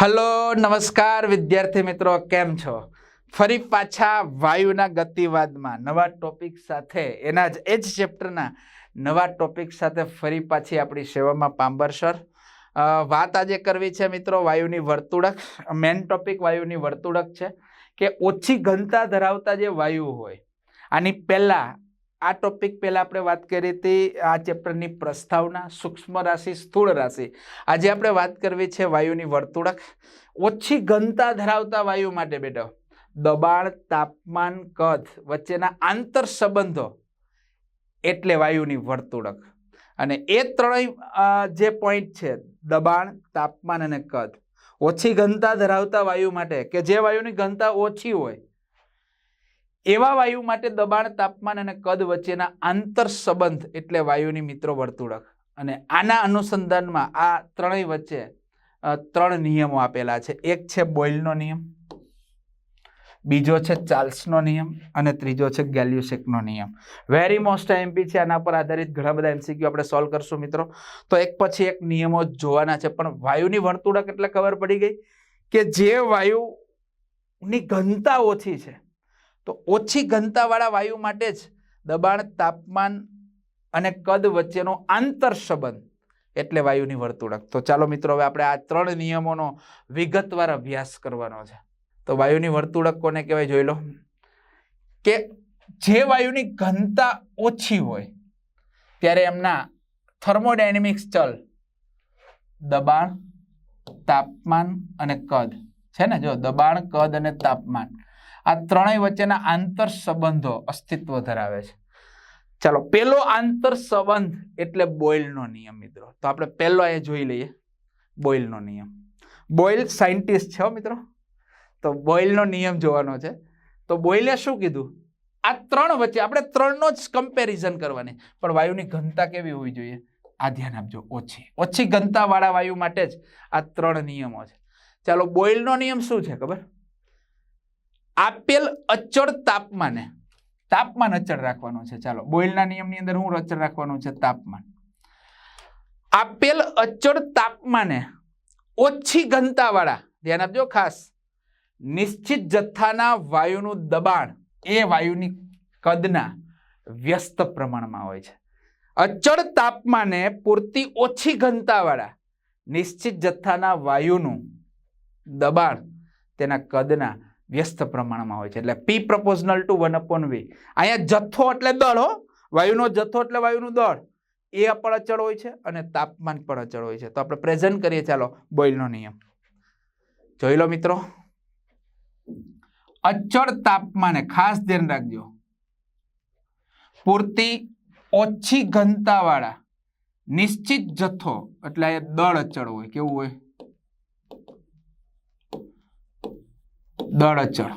Hello, નમસ્કાર વિદ્યાર્થી મિત્રો, કેમ છો? ફરી પાછા વાયુના ગતિવાદમાં નવા ટોપિક સાથે, એના જ, એ જ ચેપ્ટરના નવા ટોપિક સાથે ફરી પાછી આપણી સેવામાં પાંબર સર. વાત આજે કરવી છે મિત્રો, વાયુની વર્તુળક મેન ટોપિક વાયુની વર્તુળક છે કે ઓછી ઘનતા ધરાવતા જે વાયુ હોય, આની પહેલા આ ટોપિક પહેલાં આપણે વાત કરી હતી આ ચેપ્ટરની પ્રસ્તાવના, સૂક્ષ્મ રાશિ, સ્થૂળ રાશિ. આજે આપણે વાત કરવી છે વાયુની વર્તુળક. ઓછી ઘનતા ધરાવતા વાયુ માટે બેટો. દબાણ, તાપમાન, કદ વચ્ચેના આંતર સંબંધો એટલે વાયુની વર્તુળક. અને એ ત્રણેય જે પોઈન્ટ છે, દબાણ, તાપમાન અને કદ. ઓછી ઘનતા ધરાવતા વાયુ માટે, કે જે વાયુની ઘનતા ઓછી હોય એવા વાયુ માટે દબાણ, તાપમાન અને કદ વચ્ચેના આંતર સંબંધ એટલે વાયુની મિત્રો વર્તુળક. અને આના અનુસંધાનમાં આ ત્રણેય વચ્ચે ત્રણ નિયમો આપેલા છે. એક છે બોઇલનો નિયમ, બીજો છે ચાર્લ્સનો નિયમ અને ત્રીજો છે ગેલ્યુસેકનો નિયમ. વેરી મોસ્ટ એમપી છે, આના પર આધારિત ઘણા બધા એમસીક્યુ આપણે સોલ્વ કરશું મિત્રો. તો એક પછી એક નિયમો જોવાના છે. પણ વાયુની વર્તુળક એટલે ખબર પડી ગઈ કે જે વાયુની ઘનતા ઓછી છે તો ઓછી ઘનતાવાળા વાયુ માટે જ દબાણ, તાપમાન અને કદ વચ્ચેનો આંતર સંબંધ એટલે વાયુની વર્તુળક. તો ચાલો મિત્રો, હવે આપણે આ ત્રણ નિયમોનો વિગતવાર અભ્યાસ કરવાનો છે. તો વાયુની વર્તુળક કોને કહેવાય જોઈ લો. કે જે વાયુની ઘનતા ઓછી હોય, ત્યારે એમના થર્મોડાયનેમિક્સ ચલ દબાણ, તાપમાન અને કદ. છે ને? જો દબાણ, કદ અને તાપમાન. આ ત્રણેય વચ્ચેના આંતર સંબંધો અસ્તિત્વ ધરાવે છે. ચાલો, પેલો આંતર સંબંધ એટલે બોઇલનો નિયમ, મિત્રો. તો આપણે પહેલો એ જોઈ લઈએ, બોઇલનો નિયમ. બોઇલ સાયન્ટિસ્ટ છે મિત્રો. તો બોઇલનો નિયમ જોવાનો છે. તો બોઇલે શું કીધું? આ ત્રણ વચ્ચે, આપણે ત્રણનો જ કમ્પેરિઝન કરવાની. પણ વાયુની ઘનતા કેવી હોવી જોઈએ? આ ધ્યાન આપજો, ઓછી. ઓછી ઘનતાવાળા વાયુ માટે જ આ ત્રણ નિયમો છે. ચાલો, બોઇલનો નિયમ શું છે ખબર? આપેલ અચળ તાપમાને, તાપમાન અચળ રાખવાનું છે. ચાલો, બોઇલના નિયમની અંદર હું અચળ રાખવાનું છે? તાપમાન. આપેલ અચળ તાપમાને ઓછી ઘનતાવાળા, ધ્યાન આપજો ખાસ, નિશ્ચિત જથ્થાના વાયુનું દબાણ એ વાયુની કદના વ્યસ્ત પ્રમાણમાં હોય છે. અચળ તાપમાને પૂરતી ઓછી ઘનતાવાળા, નિશ્ચિત જથ્થાના વાયુનું દબાણ તેના કદના વ્યસ્ત પ્રમાણમાં હોય છે. એટલે P proportional to one upon V અહીંયા જથ્થો એટલે દળ હો. વાયુનો જથ્થો એટલે વાયુનું દળ. એ પણ અચળ હોય છે અને તાપમાન પણ અચળ હોય છે. તો આપણે પ્રેઝન્ટ કરીએ. ચાલો, બોઇલનો નિયમ. જોઈ લો મિત્રો. અચળ તાપમાને ખાસ ધ્યાન રાખજો. પૂરતી ઓછી ઘનતાવાળા નિશ્ચિત જથ્થો, એટલે દળ અચળ હોય. કેવું હોય? દળ અચળ.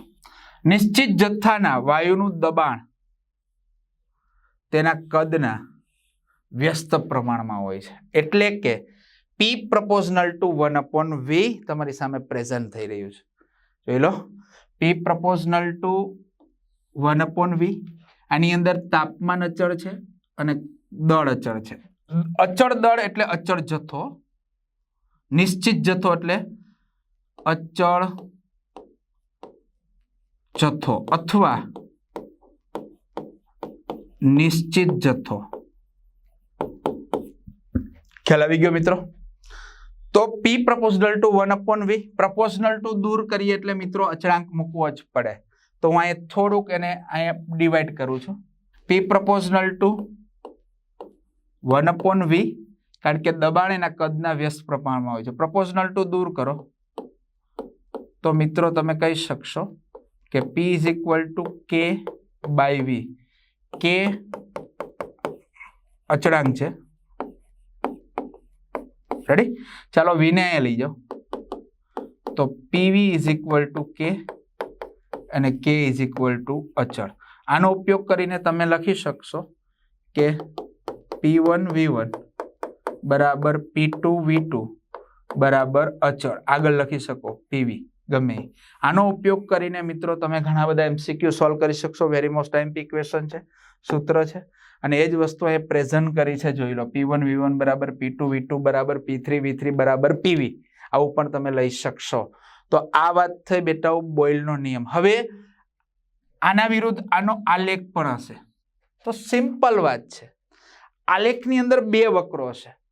નિશ્ચિત જથ્થાના વાયુનું દબાણ તેના કદના વ્યસ્ત પ્રમાણમાં હોય છે. એટલે કે P proportional to one upon V તમારી સામે પ્રેઝન્ટ થઈ રહ્યું છે. જોઈ લો. P proportional to one upon V આની અંદર તાપમાન અચળ છે અને દળ અચળ છે. અચળ દળ એટલે અચળ જથ્થો. નિશ્ચિત જથ્થો એટલે અચળ જથ્થો અથવા નિશ્ચિત જથ્થો ખ્યાલ આવી ગયો મિત્રો તો P proportional to one upon V proportional to દૂર કરીએ એટલે મિત્રો અચળાંક મૂકવો જ પડે. તો હું અહીંયા થોડુંક એને અહીંયા ડિવાઈડ કરું છું. P proportional to one upon V કારણ કે દબાણ એના કદના વ્યસ્ત પ્રમાણમાં હોય છે. પ્રપોઝનલ ટુ દૂર કરો. તો મિત્રો તમે કહી શકશો કે P is equal to K by V K અચળાંક છે. રેડી ચાલો વીને અહીંયા લઈ જાઓ. તો PV is equal to K અને કે ઇઝ ઇક્વલ ટુ અચળ. આનો ઉપયોગ કરીને તમે લખી શકશો કે પી વન વી વન બરાબર પી ટુ વી ટુ બરાબર અચળ. આગળ લખી શકો પીવી ગમે. આનો ઉપયોગ કરીને મિત્રો તમે ઘણા બધા એમસીક્યુ સોલ્વ કરી શકશો. વેરી મોસ્ટ એમપી ક્વેશ્ચન છે, સૂત્ર છે. અને એ જ વસ્તુ એ પ્રેઝન્ટ કરી છે, જોઈ લો. પી વન વી વન બરાબર પી ટુ વી ટુ બરાબર પી થ્રી વી થ્રી બરાબર પીવી આવું પણ તમે લઈ શકશો. તો આ વાત થઈ બેટાઓ બોઇલનો નિયમ. હવે આના વિરુદ્ધ આનો આલેખ પણ હશે. તો સિમ્પલ વાત છે. આલેખની અંદર બે વક્રો હશે.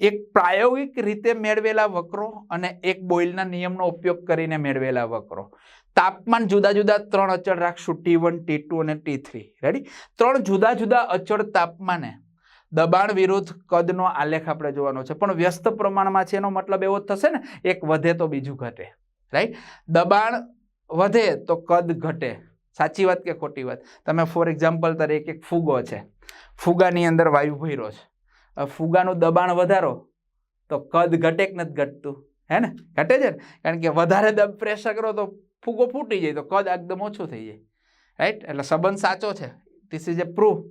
એક પ્રાયોગિક રીતે મેળવેલા વક્રો અને એક બોઇલના નિયમનો ઉપયોગ કરીને મેળવેલા વક્રો. તાપમાન જુદા જુદા ત્રણ અચળ રાખશું. ટી વન, ટી ટુ અને ટી થ્રી. રેડી ત્રણ જુદા જુદા અચળ તાપમાને દબાણ વિરુદ્ધ કદનો આલેખ આપણે જોવાનો છે. પણ વ્યસ્ત પ્રમાણમાં છે એનો મતલબ એવો થશે ને, એક વધે તો બીજું ઘટે. રાઈટ દબાણ વધે તો કદ ઘટે. સાચી વાત કે ખોટી વાત? તમે ફોર એક્ઝામ્પલ તરીકે એક ફુગો છે. ફુગાની અંદર વાયુ ભર્યો છે. ફુગાનું દબાણ વધારો, તો કદ ઘટે કે નથી ઘટતું? હે ને? ઘટે છે ને? કારણ કે વધારે દબ પ્રેશર કરો તો ફુગો ફૂટી જાય, તો કદ એકદમ ઓછું થઈ જાય. રાઈટ એટલે સંબંધ સાચો છે. ધીસ ઇઝ એ પ્રૂફ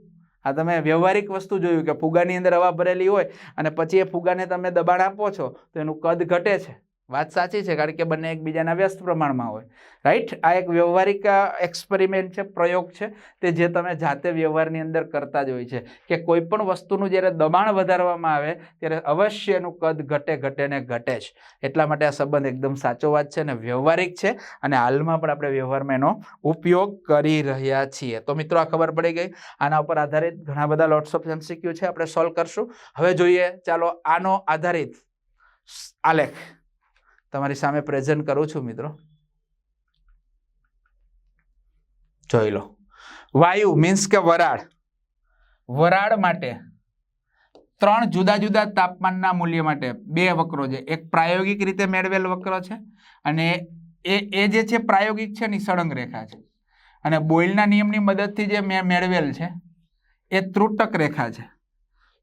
આ તમે વ્યવહારિક વસ્તુ જોયું કે ફુગાની અંદર હવા ભરેલી હોય અને પછી એ ફુગાને તમે દબાણ આપો છો, તો એનું કદ ઘટે છે. વાત સાચી છે, કારણ કે બંને એકબીજાના વ્યસ્ત પ્રમાણમાં હોય. રાઈટ આ એક વ્યવહારિક એક્સપેરિમેન્ટ છે, પ્રયોગ છે, તે જે તમે જાતે વ્યવહારની અંદર કરતા જ હોય છે. કે કોઈ પણ વસ્તુનું જ્યારે દબાણ વધારવામાં આવે, ત્યારે અવશ્ય એનું કદ ઘટે ઘટે ને ઘટે જ. એટલા માટે આ સંબંધ એકદમ સાચો વાત છે અને વ્યવહારિક છે અને હાલમાં પણ આપણે વ્યવહારમાં એનો ઉપયોગ કરી રહ્યા છીએ. તો મિત્રો, આ ખબર પડી ગઈ. આના ઉપર આધારિત ઘણા બધા લોટ્સ ઓફ એમસીક્યુ છે, આપણે સોલ્વ કરશું. હવે જોઈએ, ચાલો આનો આધારિત. આલેખ. તમારી સામે પ્રેઝન્ટ કરું છું, મિત્રો. જોઈ લો. વાયુ મીન્સ કે વરાળ. વરાળ માટે ત્રણ જુદા જુદા તાપમાનના મૂલ્ય માટે બે વક્રો છે. એક પ્રાયોગિક રીતે મેળવેલ વક્ર છે અને એ એ જે છે પ્રાયોગિક છે ને સળંગ રેખા છે. અને બોઇલના નિયમની મદદથી જે મેં, મેળવેલ છે એ ત્રુટક રેખા છે.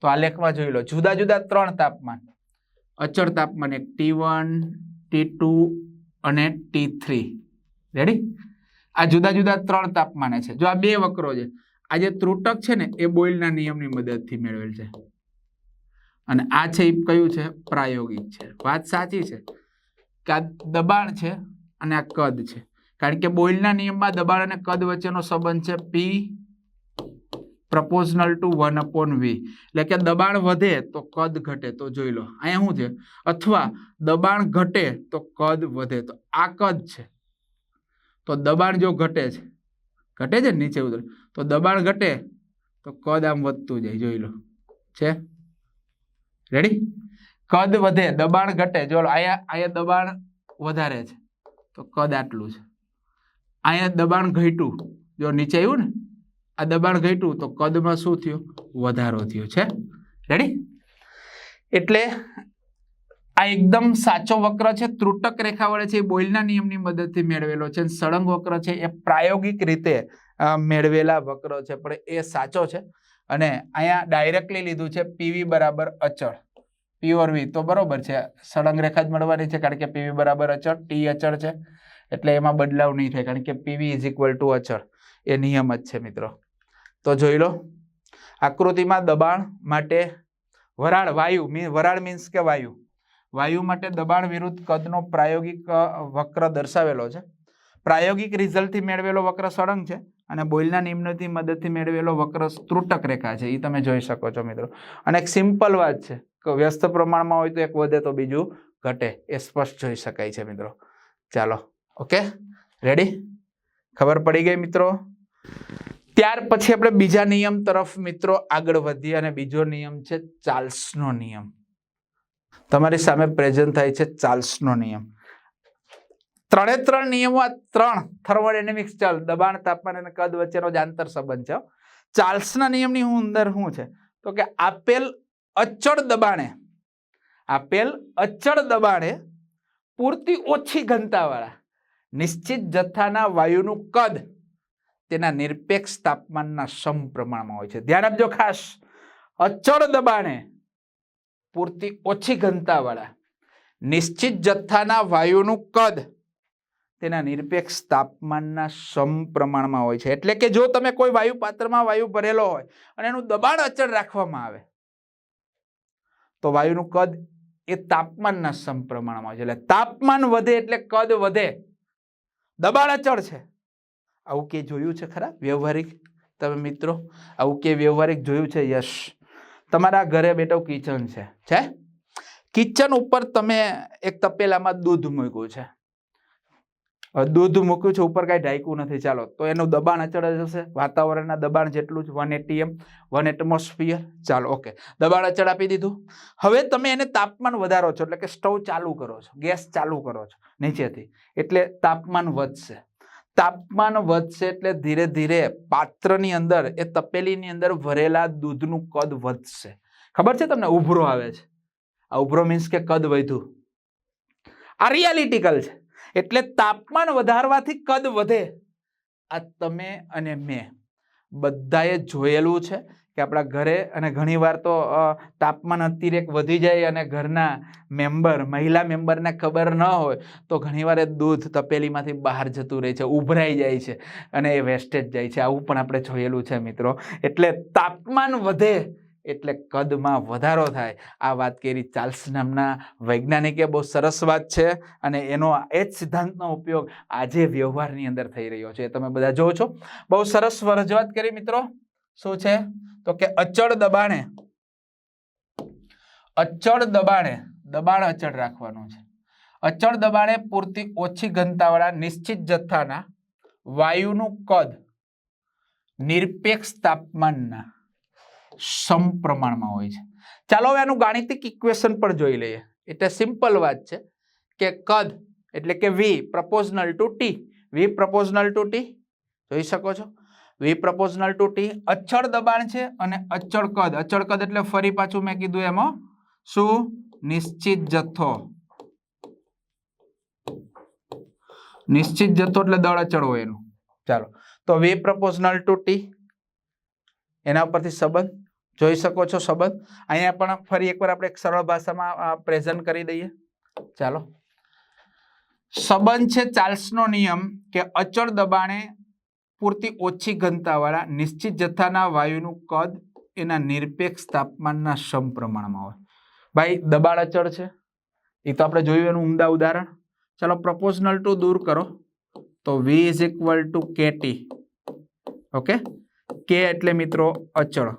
તો આ લેખમાં જોઈ લો. જુદા જુદા ત્રણ તાપમાન. અચળ તાપમાન એક ટી વન ટી ટુ અને ટી થ્રી રેડી આ જુદા જુદા ત્રણ તાપમાને છે. જો આ બે વક્રો છે, આ જે ત્રુટક છે ને, એ બોઇલના નિયમની મદદથી મેળવેલ છે. અને આ છે એ કયું છે? પ્રાયોગિક છે. વાત સાચી છે કે આ દબાણ છે અને આ કદ છે. કારણ કે બોઇલના નિયમમાં દબાણ અને કદ વચ્ચેનો સંબંધ છે P proportional to one upon V એટલે કે દબાણ વધે તો કદ ઘટે. તો જોઈ લો, અહીંયા શું છે અથવા દબાણ ઘટે તો કદ વધે. તો આ કદ છે. તો દબાણ જો ઘટે છે ઘટે છે નીચે ઉતરે? તો દબાણ ઘટે તો કદ આમ વધતું જાય, જોઈ લો. છે? રેડી કદ વધે, દબાણ ઘટે. જો અહીંયા અહીંયા દબાણ વધારે છે. તો કદ આટલું છે. અહીંયા દબાણ ઘટ્યું. જો નીચે આવ્યું ને આ દબાણ ઘટ્યું તો કદમાં શું થયું? વધારો થયો છે. રેડી એટલે આ એકદમ સાચો વક્ર છે. ત્રુટક રેખા વડે છે એ બોઇલના નિયમની મદદથી મેળવેલો છે. સળંગ વક્ર છે એ પ્રાયોગિક રીતે મેળવેલા વક્ર છે. પણ એ સાચો છે. અને અહીંયા ડાયરેક્ટલી લીધું છે પીવી બરાબર અચળ. પ્યોર વી તો બરોબર છે. સળંગ રેખા જ મળવાની છે કારણ કે પીવી બરાબર અચળ, ટી અચળ છે. એટલે એમાં બદલાવ નહીં થાય કારણ કે પીવી ઇઝ ઇક્વલ ટુ અચળ. એ નિયમ જ છે મિત્રો. તો જોઈ લો. આકૃતિમાં દબાણ માટે વરાળ વાયુ મીન, વરાળ મીન્સ કે વાયુ? વાયુ માટે દબાણ વિરુદ્ધ કદનો પ્રાયોગિક વક્ર દર્શાવેલો છે. પ્રાયોગિક રિઝલ્ટથી મેળવેલો વક્ર સળંગ છે અને બોઇલના નિમ્નથી મદદથી મેળવેલો વક્ર ત્રુટક રેખા છે. એ તમે જોઈ શકો છો મિત્રો. અને એક સિમ્પલ વાત છે કે વ્યસ્ત પ્રમાણમાં હોય તો એક વધે તો બીજું ઘટે. એ સ્પષ્ટ જોઈ શકાય છે મિત્રો. ચાલો. ઓકે? રેડી ખબર પડી ગઈ મિત્રો? ત્યાર પછી આપણે બીજા નિયમ તરફ મિત્રો આગળ વધીએ અને બીજો નિયમ છે ચાર્લ્સનો નિયમ. તમારી સામે પ્રેઝન્ટ થાય છે ચાર્લ્સનો નિયમ. ત્રણે ત્રણ નિયમો, આ ત્રણ થર્મોડાયનેમિક્સ ચાલ, દબાણ, તાપમાન અને કદ વચ્ચેનો જ આંતર સંબંધ છે. ચાર્લ્સના નિયમની હું અંદર શું છે? તો કે આપેલ અચળ દબાણે, આપેલ અચળ દબાણે પૂરતી ઓછી ઘનતાવાળા, નિશ્ચિત જથ્થાના વાયુનું કદ તેના નિરપેક્ષ તાપમાનના સમપ્રમાણમાં હોય છે. ધ્યાન આપજો ખાસ. અચળ દબાણે પૂરતી ઓછી ઘનતાવાળા, નિશ્ચિત જથ્થાના વાયુનું કદ તેના નિરપેક્ષ તાપમાનના સમપ્રમાણમાં હોય છે. એટલે કે જો તમે કોઈ વાયુ પાત્રમાં વાયુ ભરેલો હોય અને એનું દબાણ અચળ રાખવામાં આવે, તો વાયુનું કદ એ તાપમાનના સમપ્રમાણમાં હોય છે. એટલે તાપમાન વધે એટલે કદ વધે. દબાણ અચળ છે. આવું કે જોયું છે ખરા? વ્યવહારિક? તમે મિત્રો, આવું કે વ્યવહારિક જોયું છે? યશ. તમારા ઘરે બેઠો કિચન છે. છે? કિચન ઉપર તમે એક તપેલામાં દૂધ મૂક્યું છે. દૂધ મૂક્યું છે, ઉપર કાંઈ ઢાંક્યું નથી. ચાલો, તો એનું દબાણ અચળ જશે વાતાવરણના દબાણ જેટલું જ વન એટીએમ વન એટમોસ્ફિયર ચાલો ઓકે દબાણ અચળ આપી દીધું. હવે તમે એને તાપમાન વધારો છો, એટલે કે સ્ટવ ચાલુ કરો છો, ગેસ ચાલુ કરો છો નીચેથી. એટલે તાપમાન વધશે. તાપમાન વધશે એટલે ધીરે ધીરે પાત્રની અંદર, એ તપેલીની અંદર ભરેલા દૂધનું કદ વધશે. ખબર છે તમને? ઉભરો આવે છે. આ ઉભરો મીન્સ કે કદ વધ્યું. આ રિયાલિટિકલ છે. એટલે તાપમાન વધારવાથી કદ વધે. આ તમે અને મેં બધાએ જોયેલું છે. કે આપણા ઘરે અને ઘણીવાર તો તાપમાન અતિરેક વધી જાય અને ઘરના મેમ્બર, મહિલા મેમ્બરને ખબર ન હોય, તો ઘણીવાર એ દૂધ તપેલીમાંથી બહાર જતું રહે છે, ઉભરાઈ જાય છે અને એ વેસ્ટેજ જાય છે. આવું પણ આપણે જોયેલું છે મિત્રો. એટલે તાપમાન વધે એટલે કદમાં વધારો થાય. આ વાત કરી ચાર્લ્સ નામના વૈજ્ઞાનિકે, બહુ સરસ વાત છે અને એનો એ જ સિદ્ધાંતનો ઉપયોગ આજે વ્યવહારની અંદર થઈ રહ્યો છે. તમે બધા જોવો છો. બહુ સરસ રજૂઆત કરી મિત્રો. શું છે? તો કે અચળ દબાણે અચળ દબાણે, દબાણ અચળ રાખવાનું છે. અચળ દબાણે પૂરતી ઓછી ઘનતાવાળા નિશ્ચિત જથ્થાના વાયુનું કદ નિરપેક્ષ તાપમાનના સમપ્રમાણમાં હોય છે. ચાલો હવે આનું ગાણિતિક ઇક્વેશન પણ જોઈ લઈએ. એટલે સિમ્પલ વાત છે કે કદ એટલે કે V proportional to T V proportional to T જોઈ શકો છો? વી પ્રપોઝનલ ટુ ટી અચળ દબાણ છે અને અચળ કદ. અચળ કદ એટલે ફરી પાછું મેં કીધું એમાં શું? નિશ્ચિત જથ્થો. નિશ્ચિત જથ્થો એટલે દળ અચળ હોય એનું. ચાલો. તો વી પ્રપોઝનલ ટુ ટી એના ઉપરથી સંબંધ. જોઈ શકો છો સંબંધ. અહીંયા પણ ફરી એકવાર આપણે એક સરળ ભાષામાં પ્રેઝન્ટ કરી દઈએ. ચાલો. સંબંધ છે ચાર્લ્સનો નિયમ કે અચળ દબાણે પૂરતી ઓછી ઘનતાવાળા નિશ્ચિત જથ્થાના વાયુનું કદ એના નિરપેક્ષ તાપમાનના સમપ્રમાણમાં હોય. ભાઈ દબાણ અચળ છે. એ તો આપણે જોયું એનું ઉમદા ઉદાહરણ. ચાલો પ્રપોઝનલ ટુ દૂર કરો. તો V is equal to KT okay K એટલે મિત્રો અચળ.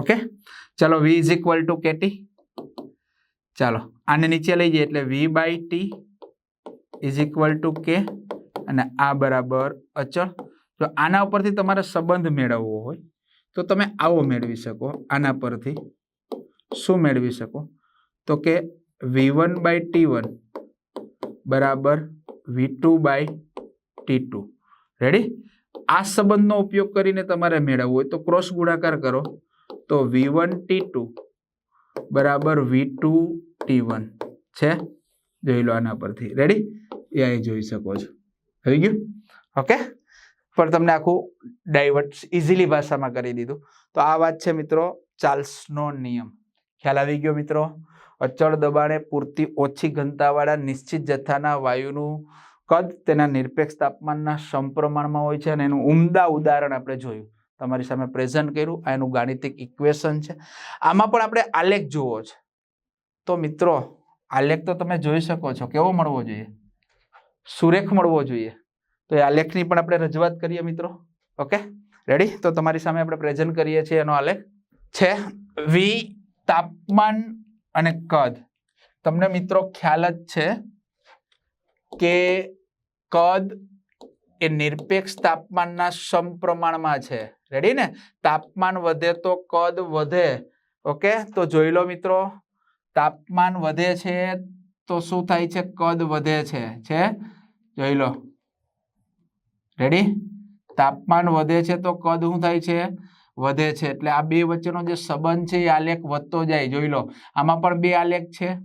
ઓકે ચાલો V is equal to KT ચાલો, આને નીચે લઈ જઈએ એટલે V by T is equal to K અને આ બરાબર અચળ. જો આના ઉપરથી તમારે સંબંધ મેળવવો હોય તો તમે આવો મેળવી શકો. આના પરથી શું મેળવી શકો? તો કે V one by T one બરાબર V two by T two ready આ સંબંધનો ઉપયોગ કરીને તમારે મેળવવો હોય તો ક્રોસ ગુણાકાર કરો. તો વી વન ટી ટુ બરાબર વી ટુ વન છે? જોઈ લો આના પરથી. રેડી એ અહીં જોઈ શકો છો. થઈ ગયું ઓકે પણ તમને આખું ડાયવર્ટ ઇઝીલી ભાષામાં કરી દીધું. તો આ વાત છે મિત્રો ચાર્લ્સનો નિયમ. ખ્યાલ આવી ગયો મિત્રો? અચળ દબાણે પૂરતી ઓછી ઘનતાવાળા નિશ્ચિત જથ્થાના વાયુનું કદ તેના નિરપેક્ષ તાપમાનના સમપ્રમાણમાં હોય છે અને એનું ઉમદા ઉદાહરણ આપણે જોયું. તમારી સામે પ્રેઝન્ટ કર્યું. આ એનું ગાણિતિક ઇક્વેશન છે. આમાં પણ આપણે આલેખ જોવો છે. તો મિત્રો આલેખ તો તમે જોઈ શકો છો. કેવો મળવો જોઈએ? સુરેખ મળવો જોઈએ. તો એ આલેખની પણ આપણે રજૂઆત કરીએ મિત્રો. ઓકે? રેડી તો તમારી સામે આપણે પ્રેઝન્ટ કરીએ છીએ એનો આલેખ છે વી તાપમાન અને કદ. તમને મિત્રો ખ્યાલ જ છે કે કદ એ નિરપેક્ષ તાપમાનના સમપ્રમાણમાં છે. રેડી ને? તાપમાન વધે તો કદ વધે. ઓકે? તો જોઈ લો મિત્રો. તાપમાન વધે છે, તો શું થાય છે? કદ વધે છે. છે? જોઈ લો. રેડી તાપમાન વધે છે, તો કદ શું થાય છે? વધે છે. એટલે આ બે વચ્ચેનો જે સંબંધ છે, એ આલેખ વધતો જાય. જોઈ લો. આમાં પણ બે આલેખ છે.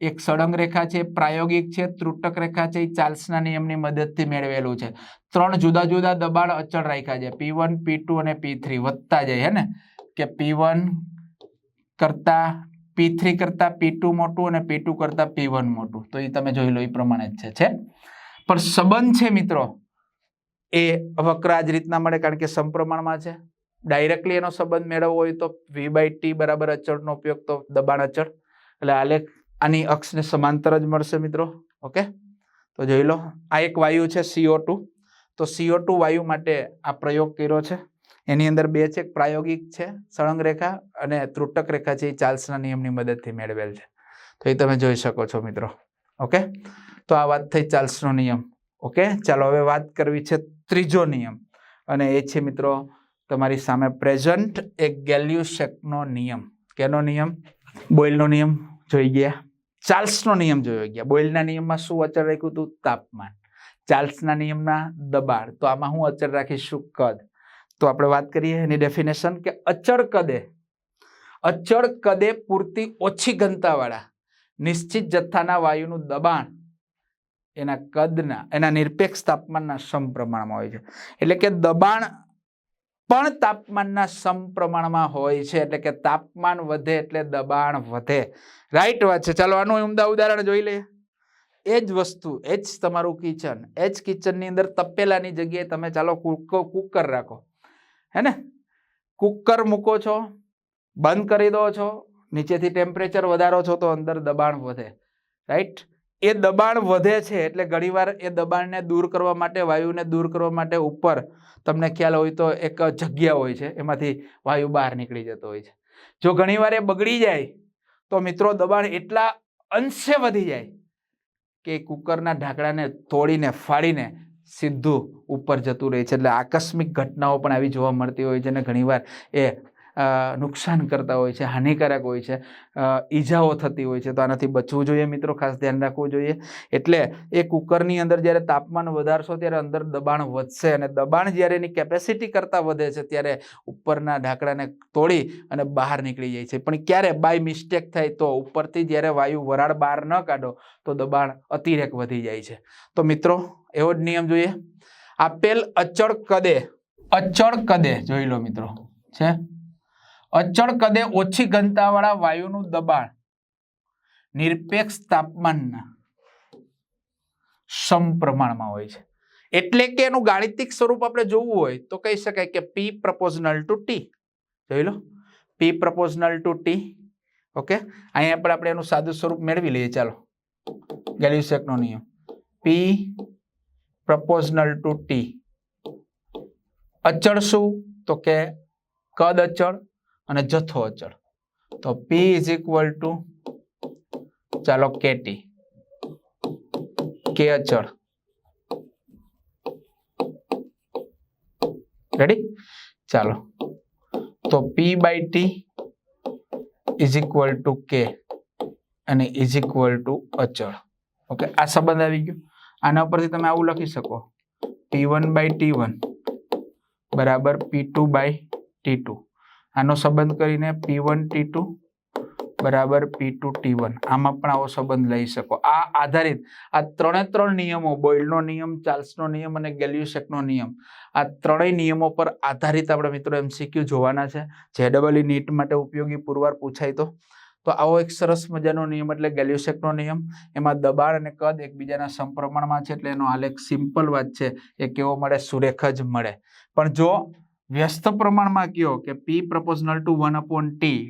એક સળંગ રેખા છે, પ્રાયોગિક છે, ત્રુટક રેખા છે, એ ચાર્લ્સના નિયમની મદદથી મેળવેલું છે. ત્રણ જુદા જુદા દબાણ અચળ રાખ્યા છે. પી વન અને પી થ્રી વધતા જાય, હે ને? કે પી કરતા પી થ્રી કરતા પી ટુ મોટું અને પી ટુ કરતા પી વન મોટું. તો એ તમે જોઈ લો, એ પ્રમાણે જ છે પણ સંબંધ છે મિત્રો, એ વક્ર આ જ રીતના મળે કારણ કે સમપ્રમાણમાં છે. ડાયરેક્ટલી એનો સંબંધ મેળવવો હોય તો વી બાય ટી બરાબર અચળનો ઉપયોગ તો દબાણ અચળ. એટલે આલેખ આની અક્ષને સમાંતર જ મળશે મિત્રો, ઓકે? તો જોઈ લો, આ એક વાયુ છે સીઓ ટુ તો સીઓ ટુ વાયુ માટે આ પ્રયોગ કર્યો છે. એની અંદર બે છે પ્રાયોગિક છે, સળંગ રેખા અને ત્રુટક રેખા છે, એ ચાર્લ્સના નિયમની મદદથી મેળવેલ છે. તો એ તમે જોઈ શકો છો મિત્રો. ઓકે? તો આ વાત થઈ ચાર્લ્સનો નિયમ. ઓકે? ચાલો, હવે વાત કરવી છે ત્રીજો નિયમ. અને એ છે મિત્રો, તમારી સામે પ્રેઝન્ટ એક ગેલ્યુસેકનો નિયમ. કેનો નિયમ? બોઇલનો નિયમ. જોઈ ગયા? ચાર્લ્સનો નિયમ જોઈ ગયા. બોઇલના નિયમમાં શું અચળ રાખ્યું હતું? તાપમાન. ચાર્લ્સના નિયમના દબાણ. તો આમાં હું અચળ રાખીશું? કદ? તો આપણે વાત કરીએ એની ડેફિનેશન કે અચળ કદે. અચળ કદે પૂરતી ઓછી ઘનતાવાળા, નિશ્ચિત જથ્થાના વાયુનું દબાણ એના કદના, એના નિરપેક્ષ તાપમાનના સમપ્રમાણમાં હોય છે. એટલે કે દબાણ પણ તાપમાનના સમપ્રમાણમાં હોય છે, એટલે કે તાપમાન વધે એટલે દબાણ વધે. રાઈટ વાત છે. ચાલો આનું ઉમદા ઉદાહરણ જોઈ લઈએ. એ જ વસ્તુ, એ જ તમારું કિચન એ જ કિચનની અંદર તપેલાની જગ્યાએ તમે ચાલો કુક- કુકર રાખો. હે ને? કુકર મૂકો છો, બંધ કરી દો છો, નીચેથી ટેમ્પરેચર વધારો છો તો અંદર દબાણ વધે. રાઈટ એ દબાણ વધે છે એટલે ઘણીવાર એ દબાણને દૂર કરવા માટે, વાયુને દૂર કરવા માટે ઉપર તમને ખ્યાલ હોય તો એક જગ્યા હોય છે, એમાંથી વાયુ બહાર નીકળી જતો હોય છે. જો ઘણીવાર એ બગડી જાય, તો મિત્રો દબાણ એટલા અંશે વધી જાય કે કુકરના ઢાંકણાને તોડીને, ફાડીને સીધું ઉપર જતું રહે છે. એટલે આકસ્મિક ઘટનાઓ પણ આવી જોવા મળતી હોય છે અને ઘણીવાર એ નુકસાન કરતા હોય છે, હાનિકારક હોય છે ઈજાઓ થતી હોય છે, તો આનાથી બચવું જોઈએ મિત્રો, ખાસ ધ્યાન રાખવું જોઈએ. એટલે એ કુકરની અંદર જ્યારે તાપમાન વધારશો ત્યારે અંદર દબાણ વધશે અને દબાણ જ્યારે એની કેપેસિટી કરતાં વધે છે ત્યારે ઉપરના ઢાંકડાને તોડી અને બહાર નીકળી જાય છે. પણ ક્યારે? બાય મિસ્ટેક થાય તો ઉપરથી જ્યારે વાયુ વરાળ બહાર ન કાઢો તો દબાણ અતિરેક વધી જાય છે. તો મિત્રો, એવો જ નિયમ જોઈએ. આપેલ અચળ કદે અચળ કદે જોઈ લો મિત્રો, છે? અચળ કદે ઓછી ઘનતાવાળા વાયુનું દબાણ. નિરપેક્ષ તાપમાનના સમપ્રમાણમાં હોય છે. એટલે કે એનું ગાણિતિક સ્વરૂપ આપણે જોવું હોય તો કહી શકાય કે પી પ્રપોઝનલ ટુ ટી જોઈ લો. P proportional to T okay? અહીંયા પણ આપણે એનું સાદું સ્વરૂપ મેળવી લઈએ. ચાલો. ગેલ્યુસેકનો નિયમ. પી પ્રપોઝનલ ટુ ટી અચળ શું? તો કે કદ અચળ. અને જથ્થો અચળ. તો પી ઇઝ ઇક્વલ ટુ ચાલો કેટી કે અચળ. રેડી ચાલો. તો P by T is equal to K અને ઇઝ ઇક્વલ ટુ અચળ. ઓકે આ સંબંધ આવી ગયો. આના ઉપરથી તમે આવું લખી શકો. P one by T one બરાબર P two by T two આનો સંબંધ કરીને પી વન ટી ટુ બરાબર પી ટુ ટી વન આમાં પણ આવો સંબંધ લઈ શકો. આ આધારિત, આ ત્રણે ત્રણ નિયમો, બોઇલનો નિયમ, ચાર્લ્સનો નિયમ અને ગેલ્યુસેકનો નિયમ, આ ત્રણેય નિયમો પર આધારિત આપણે મિત્રો એમસીક્યુ જોવાના છે. જે ડબલ નીટ માટે ઉપયોગી પુરવાર પૂછાય તો. તો આવો એક સરસ મજાનો નિયમ એટલે ગેલ્યુસેકનો નિયમ. એમાં દબાણ અને કદ એકબીજાના સમપ્રમાણમાં છે એટલે એનો આલેખ સિમ્પલ વાત છે. એ કેવો મળે? સુરેખ જ મળે. પણ જો વ્યસ્ત પ્રમાણમાં કયો કે P proportional to one upon T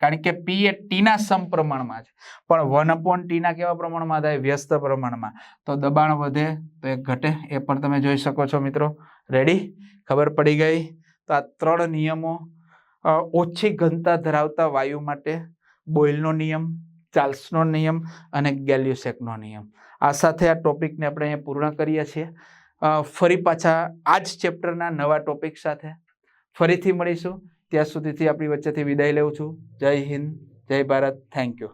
કારણ કે પી એ ટીના સમપ્રમાણમાં છે. પણ વન અપોન ટીના કેવા પ્રમાણમાં થાય? વ્યસ્ત પ્રમાણમાં. તો દબાણ વધે, તો એ ઘટે. એ પણ તમે જોઈ શકો છો મિત્રો. રેડી ખબર પડી ગઈ? તો આ ત્રણ નિયમો ઓછી ઘનતા ધરાવતા વાયુ માટે, બોઇલનો નિયમ, ચાર્લ્સનો નિયમ અને ગેલ્યુસેકનો નિયમ. આ સાથે આ ટોપિકને આપણે અહીંયા પૂર્ણ કરીએ છીએ. ફરી પાછા આ જ ચેપ્ટરના નવા ટોપિક સાથે. ફરીથી મળીશું. ત્યાં સુધીથી આપણી વચ્ચેથી વિદાય લઉં છું. જય હિન્દ, જય ભારત. Thank you